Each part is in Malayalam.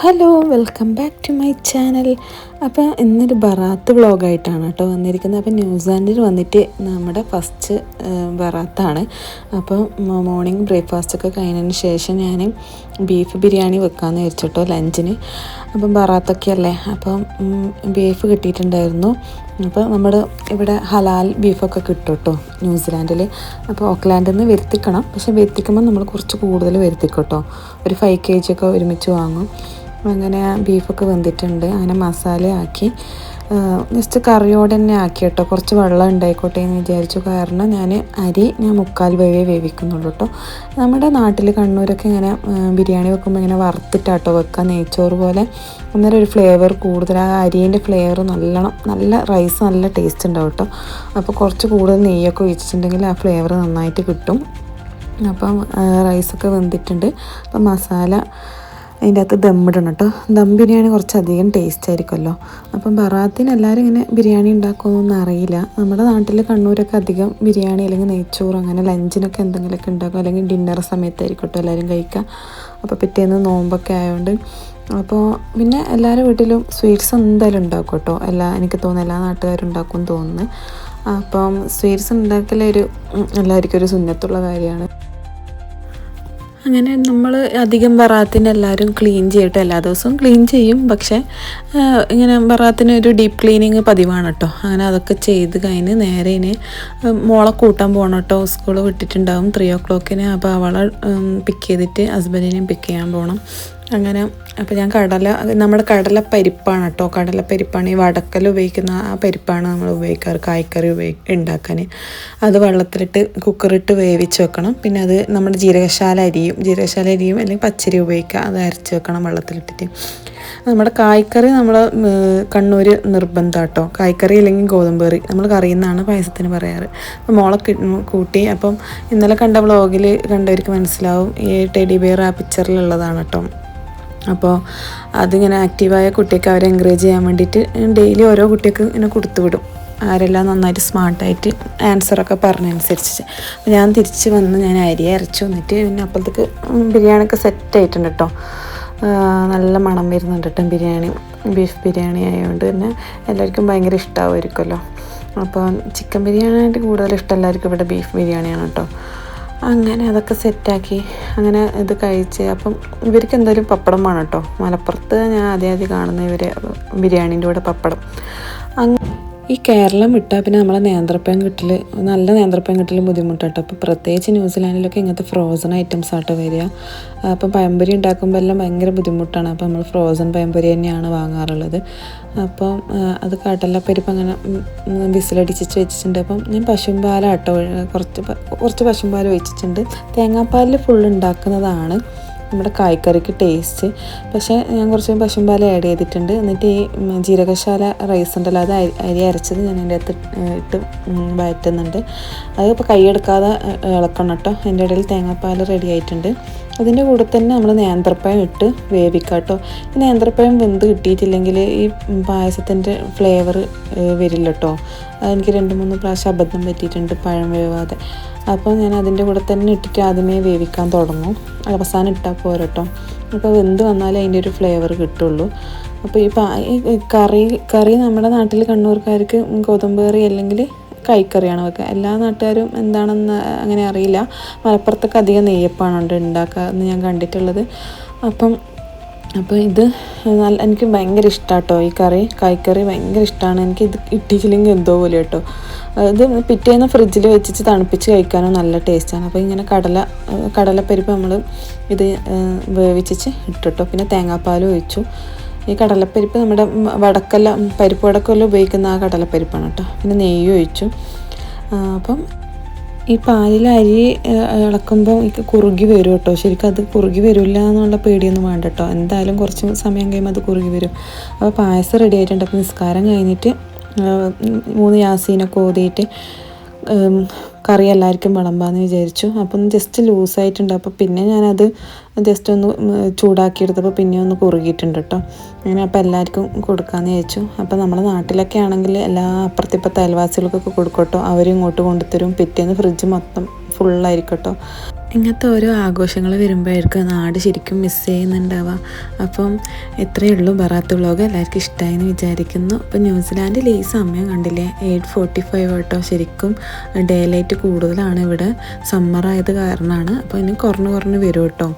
Hello welcome back to my channel. അപ്പോൾ ഇന്നൊരു ബറാത്ത് വ്ളോഗായിട്ടാണ് കേട്ടോ വന്നിരിക്കുന്നത്. അപ്പോൾ ന്യൂസിലാൻഡിൽ വന്നിട്ട് നമ്മുടെ ഫസ്റ്റ് ബറാത്താണ്. അപ്പോൾ മോർണിംഗ് ബ്രേക്ക്ഫാസ്റ്റ് ഒക്കെ കഴിഞ്ഞതിന് ശേഷം ഞാൻ ബീഫ് ബിരിയാണി വെക്കാമെന്ന് വെച്ചിട്ടോ ലഞ്ചിന്. അപ്പം ബറാത്തൊക്കെ അല്ലേ അപ്പം ബീഫ് കിട്ടിയിട്ടുണ്ടായിരുന്നു. അപ്പോൾ നമ്മൾ ഇവിടെ ഹലാൽ ബീഫൊക്കെ കിട്ടും കേട്ടോ ന്യൂസിലാൻഡിൽ അപ്പോൾ ഓക്ലാൻഡിൽ നിന്ന് വരുത്തിക്കണം. പക്ഷേ വരുത്തിക്കുമ്പോൾ നമ്മൾ കുറച്ച് കൂടുതൽ വരുത്തിക്കും കേട്ടോ ഒരു ഫൈവ് കെ ജി ഒക്കെ ഒരുമിച്ച് വാങ്ങും. അങ്ങനെ ബീഫൊക്കെ വെന്തിട്ടുണ്ട്. അങ്ങനെ മസാല ആക്കി. ജസ്റ്റ് കറിയോട് തന്നെ ആക്കി കേട്ടോ കുറച്ച് വെള്ളം ഉണ്ടായിക്കോട്ടെ എന്ന് വിചാരിച്ചു. കാരണം ഞാൻ അരി ഞാൻ മുക്കാൽ വേവേ വേവിക്കുന്നുള്ളൂ കേട്ടോ നമ്മുടെ നാട്ടിൽ കണ്ണൂരൊക്കെ ഇങ്ങനെ ബിരിയാണി വെക്കുമ്പോൾ ഇങ്ങനെ വറുത്തിട്ടാട്ടോ വെക്കുക നെയ്ച്ചോറ് പോലെ അന്നേരം ഒരു ഫ്ലേവർ കൂടുതൽ. ആ അരിന്റെ ഫ്ലേവർ നല്ലോണം നല്ല റൈസ് നല്ല ടേസ്റ്റ് ഉണ്ടാവും കേട്ടോ അപ്പോൾ കുറച്ച് കൂടുതൽ നെയ്യൊക്കെ ഒഴിച്ചിട്ടുണ്ടെങ്കിൽ ആ ഫ്ലേവർ നന്നായിട്ട് കിട്ടും. അപ്പം റൈസൊക്കെ വെന്തിട്ടുണ്ട്. അപ്പം മസാല അതിന്റെ അകത്ത് ദമ്മിടണം കേട്ടോ ദം ബിരിയാണി കുറച്ചധികം ടേസ്റ്റ് ആയിരിക്കുമല്ലോ. അപ്പം ബറാത്തിന് എല്ലാവരും ഇങ്ങനെ ബിരിയാണി ഉണ്ടാക്കുമെന്നൊന്നും അറിയില്ല. നമ്മുടെ നാട്ടിൽ കണ്ണൂരൊക്കെ അധികം ബിരിയാണി അല്ലെങ്കിൽ നെയ്ച്ചോറ് അങ്ങനെ ലഞ്ചിനൊക്കെ എന്തെങ്കിലുമൊക്കെ ഉണ്ടാക്കും. അല്ലെങ്കിൽ ഡിന്നർ സമയത്തായിരിക്കട്ടോ കേട്ടോ എല്ലാവരും കഴിക്കുക. അപ്പോൾ പിറ്റേന്ന് നോമ്പൊക്കെ ആയതുകൊണ്ട് അപ്പോൾ പിന്നെ എല്ലാവരും വീട്ടിലും സ്വീറ്റ്സ് എന്തായാലും ഉണ്ടാക്കും കേട്ടോ എല്ലാ എനിക്ക് തോന്നുന്നു എല്ലാ നാട്ടുകാരും ഉണ്ടാക്കും തോന്നുന്നു. അപ്പം സ്വീറ്റ്സ് ഉണ്ടാക്കലൊരു എല്ലാവർക്കും ഒരു സുന്നത്തുള്ള കാര്യമാണ്. അങ്ങനെ നമ്മൾ അധികം ബറാത്തിന് എല്ലാവരും ക്ലീൻ ചെയ്യട്ടെ. എല്ലാ ദിവസവും ക്ലീൻ ചെയ്യും. പക്ഷേ ഇങ്ങനെ ബറാത്തിന് ഒരു ഡീപ്പ് ക്ലീനിങ് പതിവാണ് കേട്ടോ അങ്ങനെ അതൊക്കെ ചെയ്ത് കഴിഞ്ഞ് നേരെ ഇനി മോളെ കൂട്ടാൻ പോകണം കേട്ടോ സ്കൂൾ വിട്ടിട്ടുണ്ടാവും. ത്രീ ഓ ക്ലോക്കിന് അപ്പോൾ അവളെ പിക്ക് ചെയ്തിട്ട് ഹസ്ബൻഡിനെയും പിക്ക് ചെയ്യാൻ പോകണം അങ്ങനെ അപ്പോൾ ഞാൻ കടല നമ്മുടെ കടല പരിപ്പാണ് കേട്ടോ കടല പരിപ്പാണ് ഈ വടക്കൽ ഉപയോഗിക്കുന്ന ആ പരിപ്പാണ് നമ്മൾ ഉപയോഗിക്കാറ് കായ്ക്കറി ഉപയോഗി ഉണ്ടാക്കാൻ. അത് വെള്ളത്തിലിട്ട് കുക്കറിട്ട് വേവിച്ച് വെക്കണം. പിന്നെ അത് നമ്മുടെ ജീരകശാല അരിയും ജീരകശാല അരിയും അല്ലെങ്കിൽ പച്ചരി ഉപയോഗിക്കുക അത് അരച്ച് വെക്കണം വെള്ളത്തിലിട്ടിട്ട്. നമ്മുടെ കായ്ക്കറി നമ്മൾ കണ്ണൂർ നിർബന്ധം കേട്ടോ കായ്ക്കറി അല്ലെങ്കിൽ ഗോതമ്പ് കറി നമ്മൾ കറിയുന്നതാണ് പായസത്തിന് പറയാറ്. അപ്പോൾ മോളെ കൂട്ടി അപ്പം ഇന്നലെ കണ്ട വ്ളോഗിൽ കണ്ടവർക്ക് മനസ്സിലാവും ഈ ടെഡി ബിയർ ആ പിക്ചറിലുള്ളതാണ് കേട്ടോ അപ്പോൾ അതിങ്ങനെ ആക്റ്റീവായ കുട്ടിയൊക്കെ അവരെ എൻകറേജ് ചെയ്യാൻ വേണ്ടിയിട്ട് ഡെയിലി ഓരോ കുട്ടിയൊക്കെ ഇങ്ങനെ കൊടുത്തു വിടും. ആരെല്ലാം നന്നായിട്ട് സ്മാർട്ടായിട്ട് ആൻസറൊക്കെ പറഞ്ഞനുസരിച്ച്. അപ്പോൾ ഞാൻ തിരിച്ച് വന്ന് ഞാൻ അരി അരച്ചു വന്നിട്ട് പിന്നെ അപ്പോഴത്തേക്ക് ബിരിയാണിയൊക്കെ സെറ്റ് ആയിട്ടുണ്ട് കേട്ടോ. നല്ല മണം വരുന്നുണ്ട് കേട്ടോ ബിരിയാണി. ബീഫ് ബിരിയാണി ആയതുകൊണ്ട് തന്നെ എല്ലാവർക്കും ഭയങ്കര ഇഷ്ടമാവുമായിരിക്കുമല്ലോ അപ്പോൾ ചിക്കൻ ബിരിയാണിയായിട്ട് കൂടുതൽ ഇഷ്ടം എല്ലാവർക്കും ഇവിടെ ബീഫ് ബിരിയാണിയാണ് കേട്ടോ. അങ്ങനെ അതൊക്കെ സെറ്റാക്കി. അങ്ങനെ ഇത് കഴിച്ച്. അപ്പം ഇവർക്ക് എന്തായാലും പപ്പടം വേണം കേട്ടോ. മലപ്പുറത്ത് ഞാൻ ആദ്യം ആദ്യം കാണുന്ന ഇവർ ബിരിയാണീന്റെ കൂടെ പപ്പടം. അങ്ങ് ഈ കേരളം വിട്ടാൽ പിന്നെ നമ്മളെ നേന്ത്രപ്പഴം കിട്ടൽ നല്ല നേന്ത്രപ്പഴം കിട്ടൽ ബുദ്ധിമുട്ടാട്ടോ. അപ്പോൾ പ്രത്യേകിച്ച് ന്യൂസിലാൻഡിലൊക്കെ ഇങ്ങനത്തെ ഫ്രോസൺ ഐറ്റംസ് ആട്ടോ വരിക. അപ്പം പഴംപൊരി ഉണ്ടാക്കുമ്പോൾ എല്ലാം ഭയങ്കര ബുദ്ധിമുട്ടാണ്. അപ്പോൾ നമ്മൾ ഫ്രോസൺ പഴംപൊരി തന്നെയാണ് വാങ്ങാറുള്ളത്. അപ്പം അത് കടല പരിപ്പ് അങ്ങനെ വിസിലടിച്ച് വെച്ചിട്ടുണ്ട്. അപ്പം ഞാൻ പശുമ്പാലാട്ടോ കുറച്ച് കുറച്ച് പശുമ്പാൽ ഒഴിച്ചിട്ടുണ്ട്. തേങ്ങാപ്പാലിൽ ഫുൾ ഉണ്ടാക്കുന്നതാണ്. നമ്മുടെ കായ്ക്കറിക്ക് ടേസ്റ്റ് പക്ഷേ ഞാൻ കുറച്ച് പശുമ്പാൽ ആഡ് ചെയ്തിട്ടുണ്ട്. എന്നിട്ട് ഈ ജീരകശാല റൈസ് ഉണ്ടല്ലോ അത് അരി അരച്ചത് ഞാൻ എന്റെ അകത്ത് ഇട്ട് വഴറ്റുന്നുണ്ട്. അത് ഇപ്പോൾ കൈയെടുക്കാതെ ഇളക്കണം കേട്ടോ. എന്റെ ഇടയിൽ തേങ്ങാപ്പാൽ റെഡി ആയിട്ടുണ്ട്. അതിന്റെ കൂടെ തന്നെ നമ്മൾ നേന്ത്രപ്പഴം ഇട്ട് വേവിക്കുക കേട്ടോ ഈ നേന്ത്രപ്പഴം വെന്ത് കിട്ടിയിട്ടില്ലെങ്കിൽ ഈ പായസത്തിന്റെ ഫ്ലേവർ വരില്ല കേട്ടോ എനിക്ക് രണ്ട് മൂന്ന് പ്രാവശ്യം അബദ്ധം പറ്റിയിട്ടുണ്ട് പഴം വേവാതെ. അപ്പോൾ ഞാൻ അതിന്റെ കൂടെ തന്നെ ഇട്ടിട്ട് ആദ്യമേ വേവിക്കാൻ തുടങ്ങും. അവസാനം ഇട്ടാൽ പോരട്ടോ. അപ്പോൾ വെന്ത് വന്നാലേ അതിന്റെ ഒരു ഫ്ലേവർ കിട്ടുള്ളൂ. അപ്പോൾ ഈ കറി കറി നമ്മുടെ നാട്ടിൽ കണ്ണൂർക്കാർക്ക് ഗോതമ്പ് കറി അല്ലെങ്കിൽ കൈക്കറിയാണ് വെക്കുക എല്ലാ നാട്ടുകാരും എന്താണെന്ന് അങ്ങനെ അറിയില്ല. മലപ്പുറത്തൊക്കെ അധികം നെയ്യപ്പാണ് ഉണ്ട് ഉണ്ടാക്കുക എന്ന് ഞാൻ കണ്ടിട്ടുള്ളത്. അപ്പം അപ്പോൾ ഇത് നല്ല എനിക്ക് ഭയങ്കര ഇഷ്ടമാണ് കേട്ടോ ഈ കറി. കായ്ക്കറി ഭയങ്കര ഇഷ്ടമാണ് എനിക്ക് ഇത് ഇട്ടിച്ചില്ലെങ്കിൽ എന്തോ പോലെ കേട്ടോ. ഇത് പിറ്റേന്ന് ഫ്രിഡ്ജിൽ വെച്ചിട്ട് തണുപ്പിച്ച് കഴിക്കാനും നല്ല ടേസ്റ്റാണ്. അപ്പോൾ ഇങ്ങനെ കടല കടലപ്പരിപ്പ് നമ്മൾ ഇത് വേവിച്ചിട്ട് ഇട്ടിട്ടോ. പിന്നെ തേങ്ങാപ്പാൽ ഒഴിച്ചു. ഈ കടലപ്പരിപ്പ് നമ്മുടെ വടക്കല്ല പരിപ്പ് വടക്കെല്ലാം ഉപയോഗിക്കുന്ന ആ കടലപ്പരിപ്പാണ് കേട്ടോ. പിന്നെ നെയ്യ് ഒഴിച്ചു. അപ്പം ഈ പാലിൽ അരി ഇളക്കുമ്പോൾ കുറുകി വരും കേട്ടോ. ശരിക്കും അത് കുറുകി വരില്ല എന്നുള്ള പേടിയൊന്നും വേണ്ട കേട്ടോ. എന്തായാലും കുറച്ച് സമയം കഴിയുമ്പോൾ അത് കുറുകി വരും. അപ്പോൾ പായസം റെഡി ആയിട്ടുണ്ട്. അപ്പോൾ നിസ്കാരം കഴിഞ്ഞിട്ട് മൂന്ന് യാസീനൊക്കെ ഓതിയിട്ട് കറി എല്ലാവർക്കും വിളമ്പാന്ന് വിചാരിച്ചു. അപ്പം ജസ്റ്റ് ലൂസായിട്ടുണ്ട്. അപ്പോൾ പിന്നെ ഞാനത് ജസ്റ്റ് ഒന്ന് ചൂടാക്കിയെടുത്തപ്പോൾ പിന്നെ ഒന്ന് കുറുകിയിട്ടുണ്ട് കേട്ടോ അങ്ങനെ അപ്പോൾ എല്ലാവർക്കും കൊടുക്കാമെന്ന് വിചാരിച്ചു. അപ്പോൾ നമ്മുടെ നാട്ടിലൊക്കെ ആണെങ്കിൽ എല്ലാ അപ്പുറത്തിപ്പുറത്തെ അയൽവാസികൾക്കൊക്കെ കൊടുക്കും കേട്ടോ അവരും ഇങ്ങോട്ട് കൊണ്ടുത്തരും പിറ്റേന്ന് ഫ്രിഡ്ജ് മൊത്തം ഫുള്ളായിരിക്കും കേട്ടോ ഇങ്ങനത്തെ ഓരോ ആഘോഷങ്ങൾ വരുമ്പോഴായിരിക്കും നാട് ശരിക്കും മിസ് ചെയ്യുന്നുണ്ടാവുക. അപ്പം എത്രയേ ഉള്ളൂ ബറാത്ത് വ്ളോഗ്. എല്ലാവർക്കും ഇഷ്ടമായി എന്ന് വിചാരിക്കുന്നു. അപ്പം ന്യൂസിലാൻഡിൽ ഈ സമയം കണ്ടില്ലേ? എയ്റ്റ് ഫോർട്ടി ഫൈവ് കേട്ടോ. ശരിക്കും ഡേ ലൈറ്റ് കൂടുതലാണ് ഇവിടെ. സമ്മറായത് കാരണമാണ്. അപ്പോൾ ഇനി കുറഞ്ഞ് കുറഞ്ഞ് വരും കേട്ടോ.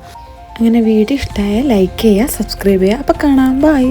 അങ്ങനെ വീഡിയോ ഇഷ്ടമായാൽ ലൈക്ക് ചെയ്യുക സബ്സ്ക്രൈബ് ചെയ്യുക. അപ്പോൾ കാണാം. ബൈ.